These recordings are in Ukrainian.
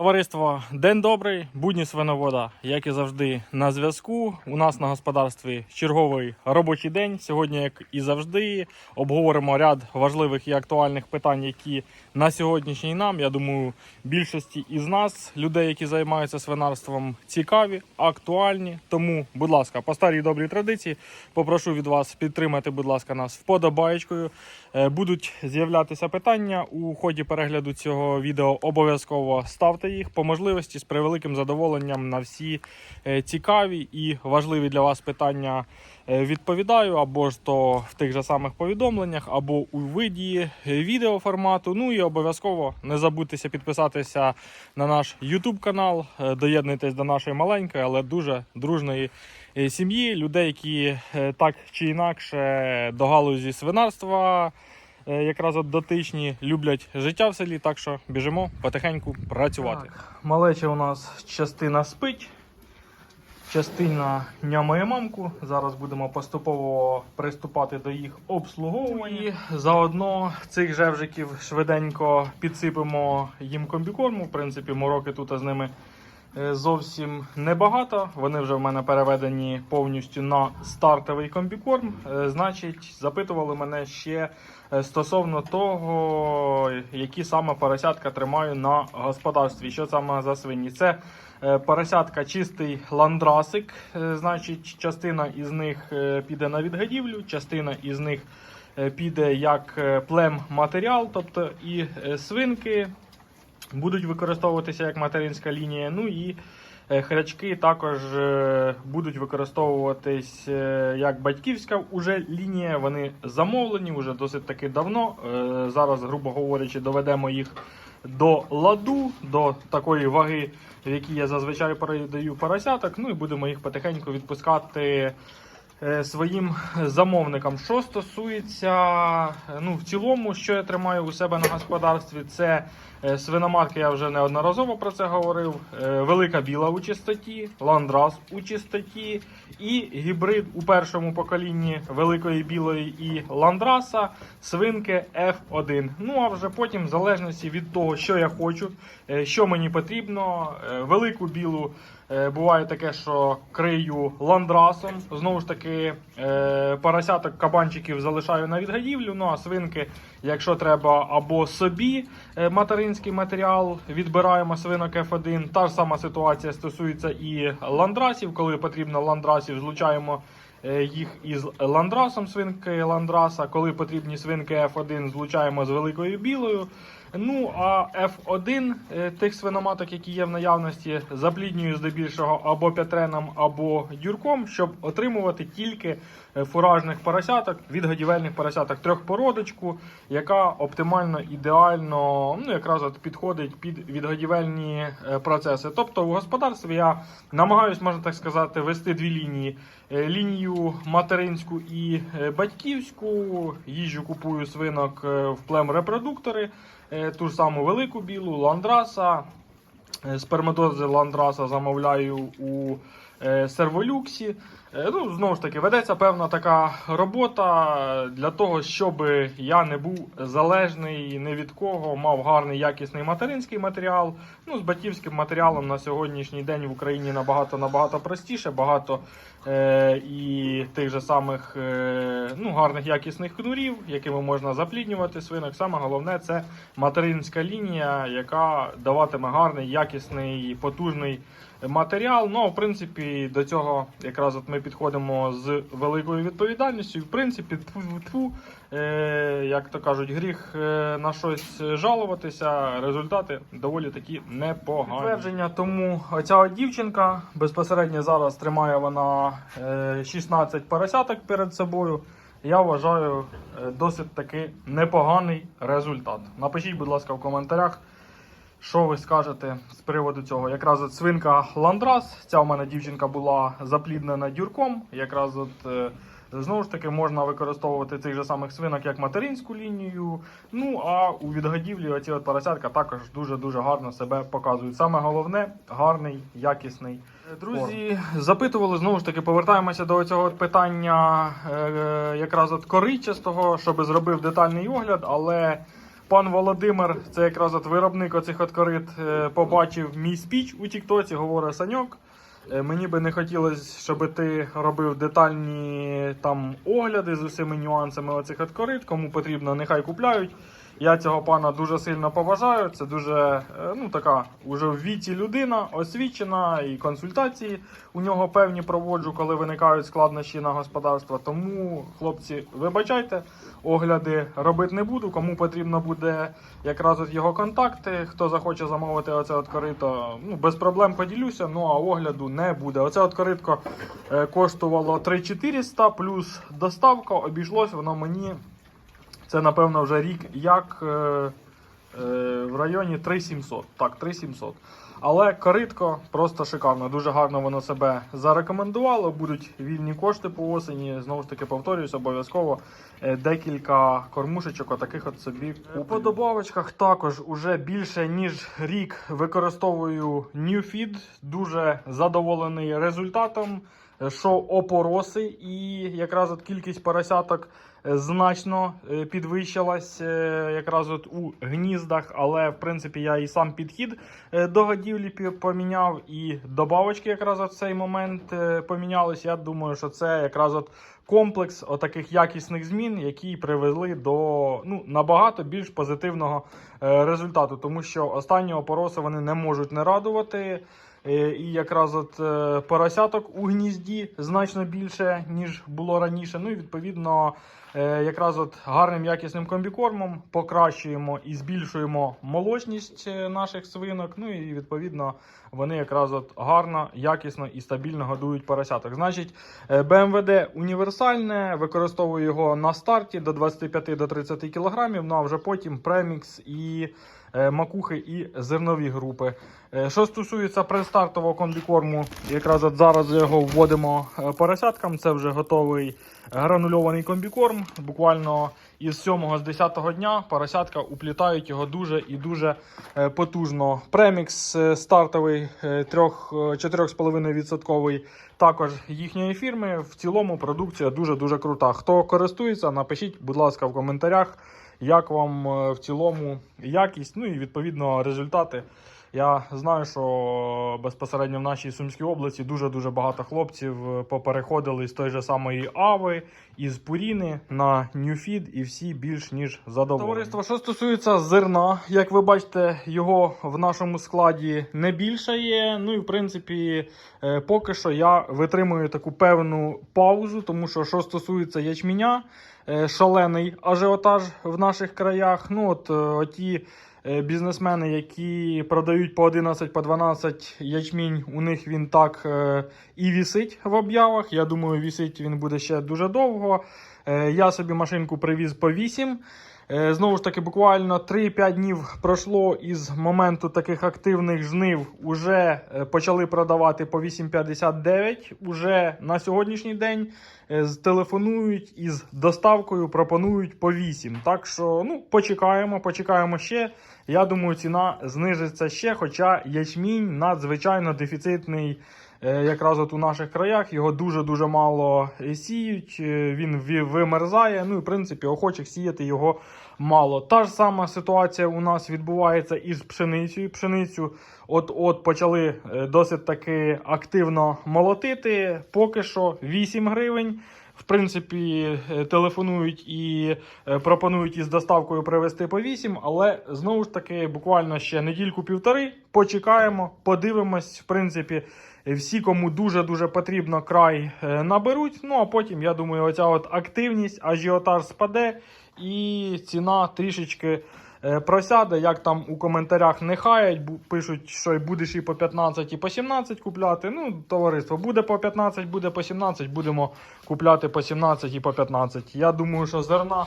Товариство, день добрий, будні свиновода, як і завжди, на зв'язку. У нас на господарстві черговий робочий день. Сьогодні, як і завжди, обговоримо ряд важливих і актуальних питань, які на сьогоднішній нам, я думаю, більшості із нас, людей, які займаються свинарством, цікаві, актуальні. Тому, будь ласка, по старій добрій традиції, попрошу від вас підтримати, будь ласка, нас вподобаєчкою. Е, Будуть з'являтися питання у ході перегляду цього відео. Обов'язково ставте їх по можливості з превеликим задоволенням на всі е, цікаві і важливі для вас питання е, відповідаю або ж то в тих же самих повідомленнях, або у виді е, відеоформату. Ну і обов'язково не забудьтеся підписатися на наш YouTube канал. Доєднуйтесь до нашої маленької, але дуже дружної сім'ї, людей, які так чи інакше до галузі свинарства якраз от дотичні, люблять життя в селі, так що біжимо потихеньку працювати. Малеча у нас частина спить, частина нямає мамку. Зараз будемо поступово приступати до їх обслуговування. Заодно цих жевжиків швиденько підсипемо їм комбікорму. В принципі, мороки тут з ними е, зовсім небагато. Вони вже в мене переведені повністю на стартовий комбікорм. Е, Значить, запитували мене ще е, стосовно того, які саме поросятка тримаю на господарстві. Що саме за свині? Це е, поросятка чистий ландрасик. Е, Значить, частина із них е, піде на відгадівлю, частина із них е, піде як е, плем-матеріал, тобто і е, свинки будуть використовуватися як материнська лінія. Ну і е, хрячки також е, будуть використовуватись е, як батьківська уже лінія. Вони замовлені вже досить таки давно. Зараз, грубо говорячи, доведемо їх до ладу, до такої ваги, в якій я зазвичай передаю поросяток. Ну і будемо їх потихеньку відпускати своїм замовникам. Що стосується, е, ну, в цілому, що я тримаю у себе на господарстві, це е, свиноматки, я вже неодноразово про це говорив. е, Велика біла у чистоті, ландрас у чистоті і гібрид у першому поколінні великої білої і ландраса, свинки F1. Ну а вже потім, в залежності від того, що я хочу, е, що мені потрібно, е, велику білу. Е, Буває таке, що крию ландрасом. Знову ж таки, е, поросяток кабанчиків залишаю на відгадівлю. Ну а свинки, якщо треба, або собі е, материнський матеріал, відбираємо свинок F1. Та ж сама ситуація стосується і ландрасів. Коли потрібно ландрасів, злучаємо їх із ландрасом, свинки ландраса. Коли потрібні свинки F1, злучаємо з великою білою. Ну а F1 е, тих свиноматок, які є в наявності, запліднюю здебільшого або п'ятреном, або дюрком, щоб отримувати тільки е, фуражних поросяток, відгодівельних поросяток трьохпородочку, яка оптимально ідеально ну, якраз от підходить під відгодівельні е, процеси. Тобто у господарстві я намагаюсь, можна так сказати, вести дві лінії: лінію материнську і батьківську. Їжджу, купую свинок в плем-репродуктори е, ту ж саму велику білу, ландраса. Е, Сперматози ландраса замовляю у е, серволюксі. Е, Ну, знову ж таки, ведеться певна така робота для того, щоб я не був залежний ні від кого, мав гарний якісний материнський матеріал. Ну, з батьківським матеріалом на сьогоднішній день в Україні набагато набагато простіше, багато е, і тих же самих е, ну, гарних якісних кнурів, якими можна запліднювати свинок. Саме головне це материнська лінія, яка даватиме гарний, якісний, потужний матеріал. Ну, в принципі, до цього якраз от ми підходимо з великою відповідальністю. В принципі, тьфу-тьфу, е, як то кажуть, гріх е, на щось жалуватися. Результати доволі такі непогані. Підтвердження тому от дівчинка безпосередньо зараз тримає вона е, 16 поросяток перед собою. Я вважаю е, досить таки непоганий результат. Напишіть, будь ласка, в коментарях. Що ви скажете з приводу цього? Якраз от свинка Ландрас. Ця у мене дівчинка була запліднена дюрком. Якраз от е, знову ж таки можна використовувати цих же самих свинок як материнську лінію. Ну а у відгодівлі оці от поросятка також дуже дуже гарно себе показують. Саме головне гарний, якісний. Друзі, запитували знову ж таки, повертаємося до цього питання е, якраз от коричастого, щоб зробив детальний огляд, але пан Володимир, це якраз от виробник оцих от корит, е, побачив мій спіч у Тіктоці, говорить Саньок. е, Мені би не хотілося, щоб ти робив детальні там огляди з усіма нюансами оцих от корит. Кому потрібно, нехай купляють. Я цього пана дуже сильно поважаю. Це дуже е, ну, така уже в віці людина, освічена і консультації у нього певні проводжу, коли виникають складнощі на господарства. Тому, хлопці, вибачайте, огляди робити не буду. Кому потрібно буде якраз от його контакти, хто захоче замовити оце от корито, ну без проблем поділюся. Ну а огляду не буде. Оце от коритко е, коштувало 3400 плюс доставка. Обійшлось воно мені. Це напевно вже рік як е, е, в районі 3700. Так, 3700. Але коритко просто шикарно. Дуже гарно воно себе зарекомендувало. Будуть вільні кошти по осені. Знову ж таки, повторююсь, обов'язково е, декілька кормушечок отаких от собі куплю. По добавочках також уже більше ніж рік використовую Newfeed. Дуже задоволений результатом. Що опороси, і якраз от кількість поросяток е, значно е, підвищилась е, якраз от у гніздах, але в принципі я і сам підхід до годівлі поміняв, і добавочки якраз от в цей момент помінялись. Я думаю, що це якраз от комплекс отаких якісних змін, які привели до ну, набагато більш позитивного результату, тому що останні опороси вони не можуть не радувати. Е, І якраз от е, поросяток у гнізді значно більше, ніж було раніше. Ну і відповідно, е, якраз от гарним якісним комбікормом покращуємо і збільшуємо молочність наших свинок. Ну і відповідно вони якраз от гарно, якісно і стабільно годують поросяток. Значить, БМВД універсальне, використовую його на старті до 25 до 30 кг, ну а вже потім премікс і макухи і зернові групи. Е, Що стосується предстартового комбікорму, якраз от зараз його вводимо е, поросяткам. Це вже готовий гранульований комбікорм. Буквально із 7-го з 10 дня поросятка уплітають його дуже і дуже е, потужно. Премікс е, стартовий е, трьох- е, 4,5% також їхньої фірми. В цілому продукція дуже дуже крута. Хто користується, напишіть, будь ласка, в коментарях, як вам е, в цілому якість, ну і відповідно результати. Я знаю, що безпосередньо в нашій Сумській області дуже-дуже багато хлопців е, попереходили з той же самої Ави, із Пуріни на Newfeed і всі більш ніж задоволені. Товариство, що стосується зерна, як ви бачите, його в нашому складі не більше є. Ну і в принципі, е, поки що я витримую таку певну паузу, тому що що стосується ячменя, е, шалений ажіотаж в наших краях. Ну от ті оті е, бізнесмени, які продають по 11, по 12 ячмінь, у них він так е, і вісить в об'явах. Я думаю, вісить він буде ще дуже довго. Е, Я собі машинку привіз по 8. Е, Знову ж таки, буквально 3-5 днів пройшло із моменту таких активних жнив. Уже е, почали продавати по 8,59. Уже на сьогоднішній день е, телефонують із доставкою, пропонують по 8. Так що, ну, почекаємо, почекаємо ще. Я думаю, ціна знижиться ще, хоча ячмінь надзвичайно дефіцитний. Е, Якраз от у наших краях його дуже-дуже мало е, сіють, е, він вимерзає. Ну і в принципі охочих сіяти його мало. Та ж сама ситуація у нас відбувається із пшеницею. Пшеницю от-от почали досить таки активно молотити. Поки що 8 гривень. Принципі, е, телефонують і е, пропонують із доставкою привезти по 8, але знову ж таки, буквально ще недільку-півтори. Почекаємо, подивимось. В принципі, всі, кому дуже-дуже потрібно, край е, наберуть. Ну а потім, я думаю, оця от активність, ажіотаж спаде, і ціна трішечки просяде. Як там у коментарях не хаять, пишуть, що будеш і по 15, і по 17 купляти. Ну, товариство, буде по 15, буде по 17, будемо купляти по 17 і по 15. Я думаю, що зерна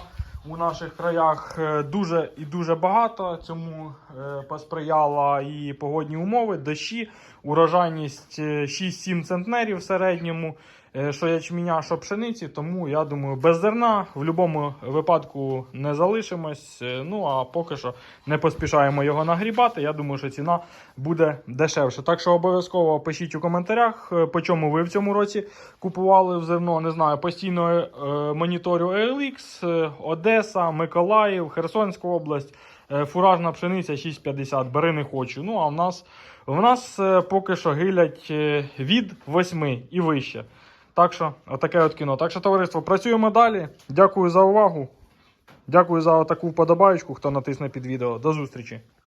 у наших краях е, дуже і дуже багато. Цьому е, посприяла і погодні умови, дощі, урожайність е, 6-7 центнерів в середньому. Е, Що ячменя, що пшениці, тому я думаю, без зерна в будь-якому випадку не залишимось. Е, Ну а поки що не поспішаємо його нагрібати. Я думаю, що ціна буде дешевше. Так що обов'язково пишіть у коментарях, е, по чому ви в цьому році купували в зерно. Не знаю, постійно е, моніторю OLX, е, Одеса, Миколаїв, Херсонська область. Фуражна пшениця 6,50, бери не хочу. Ну а в нас, в нас поки що гилять від 8 і вище. Так що, отаке от кіно. Так що, товариство, працюємо далі. Дякую за увагу. Дякую за таку вподобаєчку, хто натисне під відео. До зустрічі.